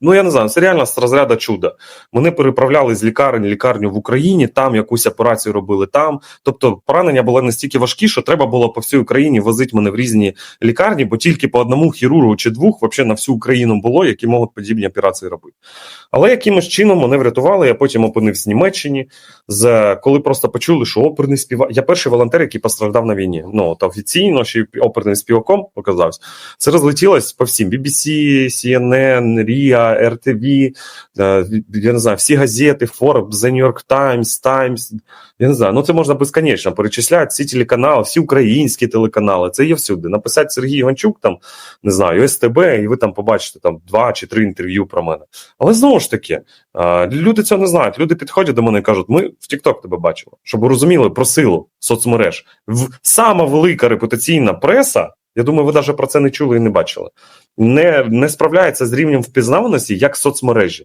Ну, я не знаю, це реально з розряду чуда. Мене переправляли з лікарень лікарню в Україні, там якусь операцію робили там. Тобто поранення було настільки важкі, що треба було по всій Україні возити мене в різні лікарні, бо тільки по одному хірургу чи двох взагалі на всю Україну було, які можуть подібні операції робити. Але якимось чином мене врятували. Я потім опинився в Німеччині. Коли просто почули, що оперний співак. Я перший волонтер, який постраждав на війні. Ну та офіційно ще оперним співаком показався. Це розлетілось по всім: BBC, CNN, RIA, RTV, я не знаю, всі газети, Forbes, The New York Times, Times. Я не знаю, ну це можна безконечно перечисляти. Всі телеканали, всі українські телеканали. Це є всюди. Написати Сергій Іванчук, там не знаю, СТБ, і ви там побачите там два чи три інтерв'ю про мене. Але знову ж таки, люди цього не знають. Люди підходять до мене і кажуть: ми в TikTok тебе бачили, щоб розуміли про силу соцмереж. Сама велика репутаційна преса. Я думаю, ви навіть про це не чули і не бачили. Не, не справляється з рівнем впізнаваності як соцмережі.